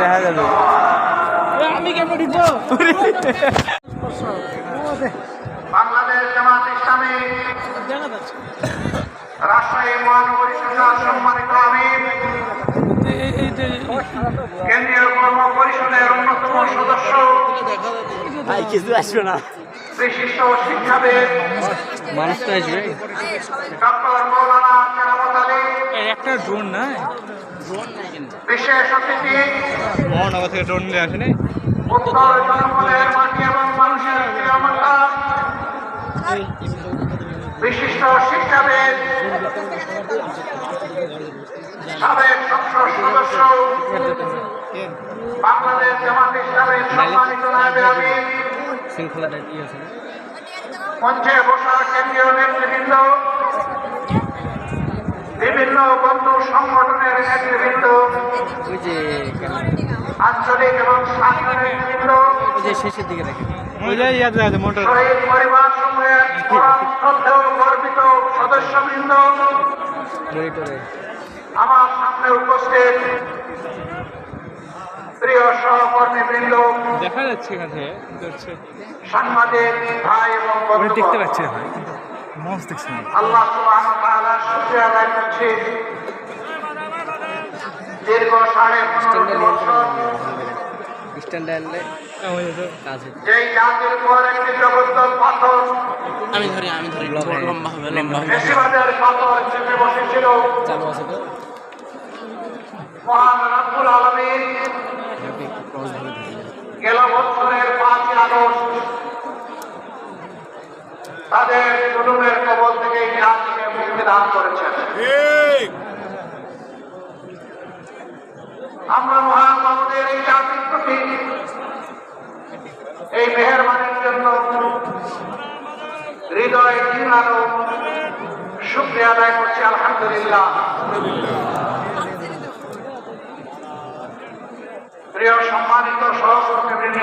দেখা যাবে আমি কেমন ঢুকবো বাংলাদেশ জামাত ইসলামী কিছু আসবে না। বিশিষ্ট শিক্ষাবিদ মানুষ তো আসবে। ডক্টর মৌলানা কেরামত আলী একটা ড্রোন না বিশেষ অতিথি মহানগর থেকে ড্রোন নিয়ে আসেনি। উত্তর জনপদের মাটি এবং মানুষের নিরাপত্তা বিশিষ্ট শিক্ষাবিদ সাবেক সংসদ সদস্য বাংলাদেশ জামাত ইসলামের সম্মানিত নায়বের আমির শৃঙ্খলাটা কি আছে? মঞ্চে বসার কেন্দ্রীয় নেতৃবৃন্দ বিভিন্ন বন্ধু সংগঠনের নেতৃবৃন্দ ওই যে আঞ্চলিক এবং নেতৃবৃন্দ ওই যে শেষের দিকে দেখে ওই যে ইয়াতে আছে মোটর। শহীদ পরিবার সমূহের গর্বিত সদস্যবৃন্দ আমার সামনে উপস্থিত প্রিয় সহকর্মীবৃন্দ দেখা যাচ্ছে এখান থেকে হচ্ছে সাংবাদিক ভাই এবং দেখতে পাচ্ছি না ভাই কিন্তু মস দেখছি না। আল্লাহ সুবহানাহু ওয়া শুকরিয়া আদায় করছি। দীর্ঘ সাড়ে বছর জাতির উপর একটি জগদ্দল পাথর আমি ধরি আমি ধরি লম্বা হবে লম্বা হবে। পাথর চেপে বসেছিল। চালু আছে তো? মহান রাব্বুল আলামিন একটু ক্রস ধরে ধরি গেল বছরের পাঁচই আগস্ট তাদের জুলুমের কবল থেকে মুক্তি দান করেছেন। আমরা মহান আমাদের এই জাতির প্রতি এই মেহরবানির জন্য হৃদয় আরও শুক্রিয়া আদায় করছি আলহামদুলিল্লাহ। প্রিয় সম্মানিত সহকর্মীবৃন্দ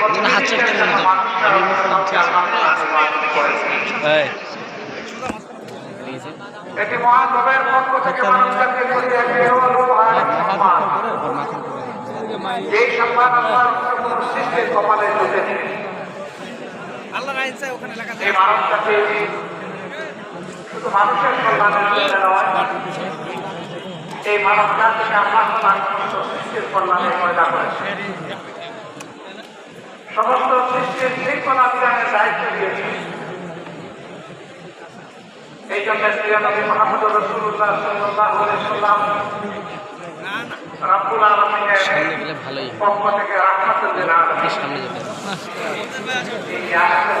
প্রতিনিধিত্বের জন্য মানুষের অবস্থাকে আল্লাহ তাআলা নির্বাচিত করেছেন। এই। এটি মহান পক্ষ থেকে যেই সম্মান আল্লাহ সৃষ্টির কপালে জুটে নেই। এই মানব শুধু মানুষের কল্যাণের জন্য নয় এই আল্লাহ সমস্ত সৃষ্টির কল্যাণে পয়দা করেছে সমস্ত সৃষ্টির শৃঙ্খলা বিধানের দায়িত্ব দিয়েছে এই জন্য প্রিয় মোহাম্মদ রসুল্লাহ সাল্লাল্লাহু সাল্লাম রাব্বুল আলামিনের সামনে গেলে ভালোই। পক্ষ থেকে রাহমাতুল লিল আলামিন সামনে যেতে এই আয়াতের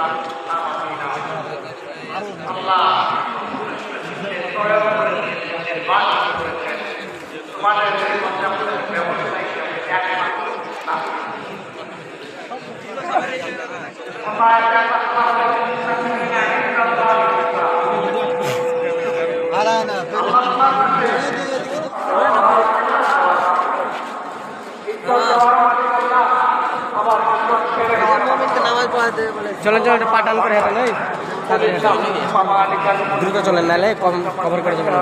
চলেন চলেন পাটান করে হেঁটে নয় দুর্গা চলেন নাহলে কভার করে যাবেন।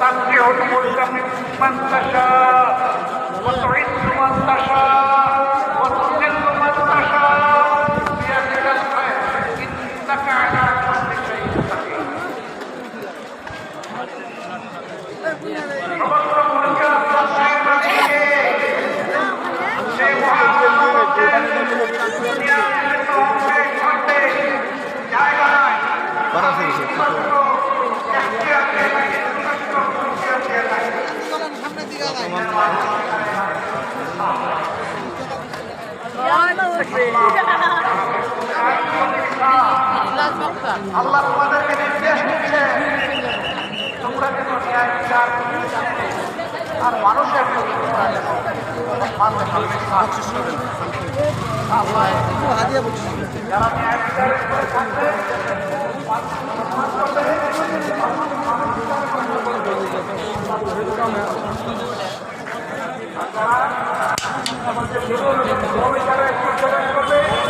না। وتنكح الملك ممن تشاء وتعز من تشاء وتذل من تشاء بيدك الخير انك على كل شيء قدير আল্লাহ তোমাদেরকে নির্দেশ দিচ্ছে তোমরা যেন ন্যায় বিচার আর মানুষের প্রতি তোমরা যেন সম্মান দেখাবে। আমাদের জীবন ভূমিকা রাখতে করবে।